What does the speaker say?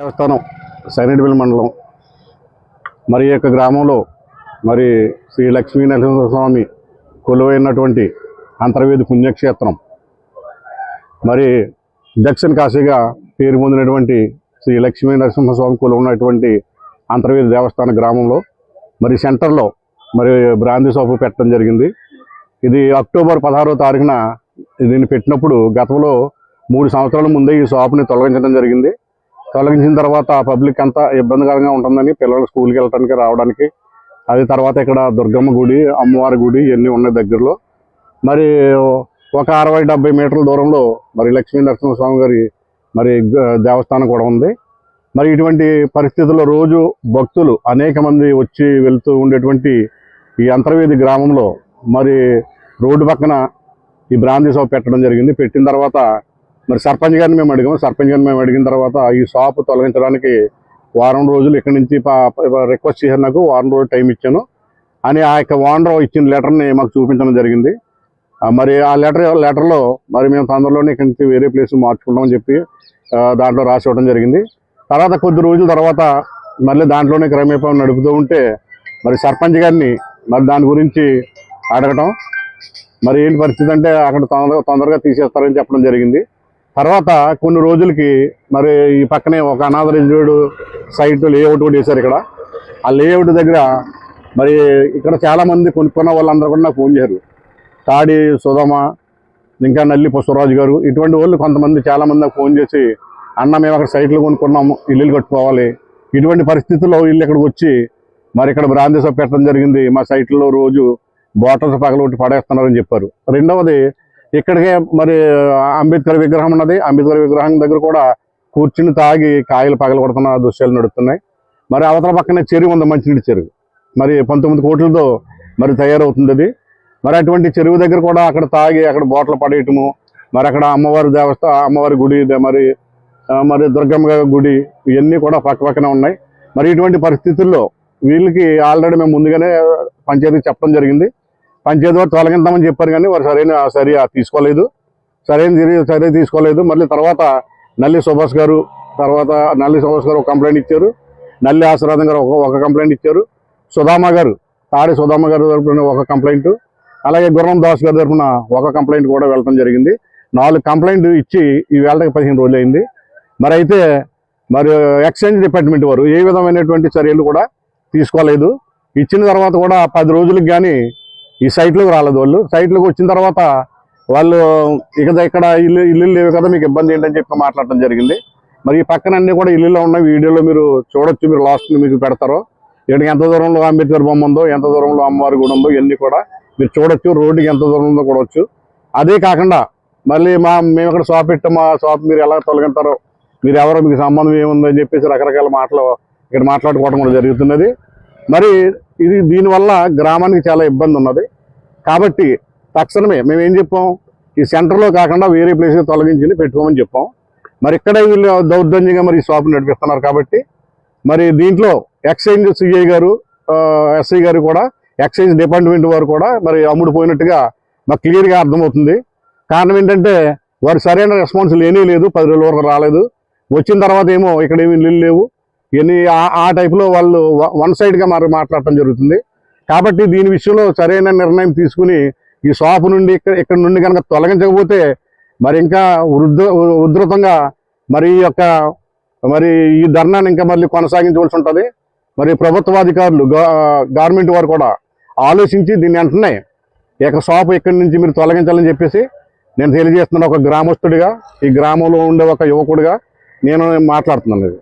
దేవస్థానం సైనడిపల్లి మండలం మరి యొక్క గ్రామంలో మరి శ్రీ లక్ష్మీ నరసింహస్వామి కొలువైనటువంటి అంతర్వేది పుణ్యక్షేత్రం మరి దక్షిణ కాశీగా పేరు పొందినటువంటి శ్రీ లక్ష్మీ నరసింహస్వామి కొలువున్నటువంటి అంతర్వేది దేవస్థాన గ్రామంలో మరి సెంటర్లో మరి బ్రాందీ షాపు పెట్టడం జరిగింది. ఇది అక్టోబర్ పదహారో తారీఖున దీన్ని పెట్టినప్పుడు గతంలో మూడు సంవత్సరాల ముందే ఈ షాపుని తొలగించడం జరిగింది. తొలగించిన తర్వాత పబ్లిక్ అంతా ఇబ్బందికరంగా ఉంటుందని పిల్లలు స్కూల్కి వెళ్ళడానికి రావడానికి. అది తర్వాత ఇక్కడ దుర్గమ్మ గుడి అమ్మవారి గుడి ఇవన్నీ ఉన్నాయి దగ్గరలో. మరి ఒక అరవై డెబ్బై మీటర్ల దూరంలో మరి లక్ష్మీ నరసింహస్వామి గారి మరి దేవస్థానం కూడా ఉంది. మరి ఇటువంటి పరిస్థితుల్లో రోజు భక్తులు అనేక మంది వచ్చి వెళ్తూ ఉండేటువంటి ఈ అంతర్వేది గ్రామంలో మరి రోడ్డు పక్కన ఈ బ్రాంతి షాప్ పెట్టడం జరిగింది. పెట్టిన తర్వాత మరి సర్పంచ్ గారిని మేము అడిగాము. సర్పంచ్ గారిని మేము అడిగిన తర్వాత ఈ షాప్ తొలగించడానికి వారం రోజులు ఇక్కడి నుంచి రిక్వెస్ట్ చేశాను నాకు. వారం రోజులు టైం ఇచ్చాను. అని ఆ యొక్క ఓనర్ ఇచ్చిన లెటర్ని మాకు చూపించడం జరిగింది. మరి ఆ లెటర్ లెటర్లో మరి మేము తొందరలోనే ఇక్కడి నుంచి వేరే ప్లేస్ మార్చుకుంటామని చెప్పి దాంట్లో రాసి ఇవ్వడం జరిగింది. తర్వాత కొద్ది రోజుల తర్వాత మళ్ళీ దాంట్లోనే క్రమేపం నడుపుతూ ఉంటే మరి సర్పంచ్ గారిని మరి దాని గురించి అడగటం. మరి ఏంటి పరిస్థితి అంటే అక్కడ తొందరగా తొందరగా తీసేస్తారని చెప్పడం జరిగింది. తర్వాత కొన్ని రోజులకి మరి ఈ పక్కనే ఒక అనాథరైజ్డ్ సైట్ లేఅవుట్ కూడా వేశారు ఇక్కడ. ఆ లేఅవుట్ దగ్గర మరి ఇక్కడ చాలామంది కొనుక్కున్న వాళ్ళందరూ కూడా నాకు ఫోన్ చేయరు తాడి సుధమ ఇంకా నల్లి పుష్పరాజు గారు ఇటువంటి వాళ్ళు కొంతమంది చాలామంది నాకు ఫోన్ చేసి అన్న మేము అక్కడ సైట్లు కొనుక్కున్నాము ఇల్లు కట్టుకోవాలి. ఇటువంటి పరిస్థితుల్లో ఇల్లు ఇక్కడికి వచ్చి మరి ఇక్కడ బ్రాందీ పెట్టడం జరిగింది. మా సైట్లో రోజు బాటిల్స్ పగలగొట్టి పడేస్తున్నారని చెప్పారు. రెండవది ఇక్కడికే మరి అంబేద్కర్ విగ్రహం ఉన్నది. అంబేద్కర్ విగ్రహం దగ్గర కూడా కూర్చుని తాగి కాయలు పగలగొడుతున్న దృశ్యాలు నడుస్తున్నాయి. మరి అవతల పక్కనే చెరువు ఉంది మంచినీటి చెరువు. మరి పంతొమ్మిది కోట్లతో మరి తయారవుతుంది అది. మరి అటువంటి చెరువు దగ్గర కూడా అక్కడ తాగి అక్కడ బోట్లు పడేయటము మరి అక్కడ అమ్మవారి దేవస్థ అమ్మవారి గుడి మరి మరి దుర్గమ్మ గారి గుడి ఇవన్నీ కూడా పక్క పక్కన ఉన్నాయి. మరి ఇటువంటి పరిస్థితుల్లో వీళ్ళకి ఆల్రెడీ మేము ముందుగానే పంచాయతీ చెప్పడం జరిగింది. పంచాయతీ వారు తొలగిందామని చెప్పారు కానీ వారు సరైన సరి తీసుకోలేదు. సరైన చర్య చర్య తీసుకోలేదు. మళ్ళీ తర్వాత నల్లి సుభాష్ గారు తర్వాత నల్లి సుభాష్ గారు ఒక కంప్లైంట్ ఇచ్చారు. నల్లి ఆశీర్వాదం గారు ఒక ఒక కంప్లైంట్ ఇచ్చారు. సుధామ గారు తాడి సుధామ గారు తరపున ఒక కంప్లైంట్. అలాగే గుర్రం దాస్ గారి తరపున ఒక కంప్లైంట్ కూడా వెళ్ళడం జరిగింది. నాలుగు కంప్లైంట్ ఇచ్చి ఈ వేళకి పదిహేను రోజులు అయింది. మరి అయితే మరి ఎక్స్చేంజ్ డిపార్ట్మెంట్ వారు ఏ విధమైనటువంటి చర్యలు కూడా తీసుకోలేదు. ఇచ్చిన తర్వాత కూడా పది రోజులకు కానీ ఈ సైట్లోకి రాలేదు వాళ్ళు. సైట్లోకి వచ్చిన తర్వాత వాళ్ళు ఇక ఇక్కడ ఇల్లు ఇల్లు లేవు కదా మీకు ఇబ్బంది ఏంటని చెప్పి మాట్లాడటం జరిగింది. మరి ఈ పక్కన అన్ని కూడా ఇల్లులో ఉన్న వీడియోలో మీరు చూడొచ్చు మీరు లాస్ట్ మీకు పెడతారు. ఇక్కడ ఎంత దూరంలో అంబేద్కర్ బొమ్మ ఉందో ఎంత దూరంలో అమ్మవారి గుడి ఉందో ఇవన్నీ కూడా మీరు చూడొచ్చు. రోడ్డుకి ఎంత దూరం ఉందో చూడొచ్చు. అదే కాకుండా మళ్ళీ మా మేము ఇక్కడ షాప్ పెట్టాం మా షాప్ మీరు ఎలా తొలగింటారో మీరు ఎవరో మీకు సంబంధం ఏముందని చెప్పేసి రకరకాల మాటలు ఇక్కడ మాట్లాడుకోవడం కూడా జరుగుతున్నది. మరి ఇది దీనివల్ల గ్రామానికి చాలా ఇబ్బంది ఉన్నది. కాబట్టి తక్షణమే మేము ఏం చెప్పాం? ఈ సెంటర్లో కాకుండా వేరే ప్లేస్ తొలగించి పెట్టుకోమని చెప్పాం. మరి ఇక్కడే వీళ్ళు దౌర్జన్యంగా మరి ఈ షాపు నడిపిస్తున్నారు కాబట్టి మరి దీంట్లో ఎక్సైజ్ సిఐ గారు ఎస్ఐ గారు కూడా ఎక్సైజ్ డిపార్ట్మెంట్ వారు కూడా మరి అమ్ముడు పోయినట్టుగా మాకు క్లియర్గా అర్థమవుతుంది. కారణం ఏంటంటే వారు సరైన రెస్పాన్స్ లేనే లేదు పది రోజుల వరకు రాలేదు. వచ్చిన తర్వాత ఏమో ఇక్కడ ఏమి నీళ్ళు లేవు. ఇవన్నీ ఆ- టైప్లో వాళ్ళు వన్ సైడ్గా మరి మాట్లాడటం జరుగుతుంది. కాబట్టి దీని విషయంలో సరైన నిర్ణయం తీసుకుని ఈ షాపు నుండి ఇక్కడ ఇక్కడ నుండి కనుక తొలగించకపోతే మరి ఇంకా వృద్ధ ఉధృతంగా మరి ఈ యొక్క మరి ఈ ధర్నాన్ని ఇంకా మళ్ళీ కొనసాగించవలసి ఉంటుంది. మరి ప్రభుత్వాధికారులు గవ- గవర్నమెంట్ వారు కూడా ఆలోచించి దీన్ని వెంటనే ఈ యొక్క షాపు ఇక్కడి నుంచి మీరు తొలగించాలని చెప్పేసి నేను తెలియజేస్తున్నాను ఒక గ్రామస్తుడిగా ఈ గ్రామంలో ఉండే ఒక యువకుడిగా నేను మాట్లాడుతున్నాను ఇది.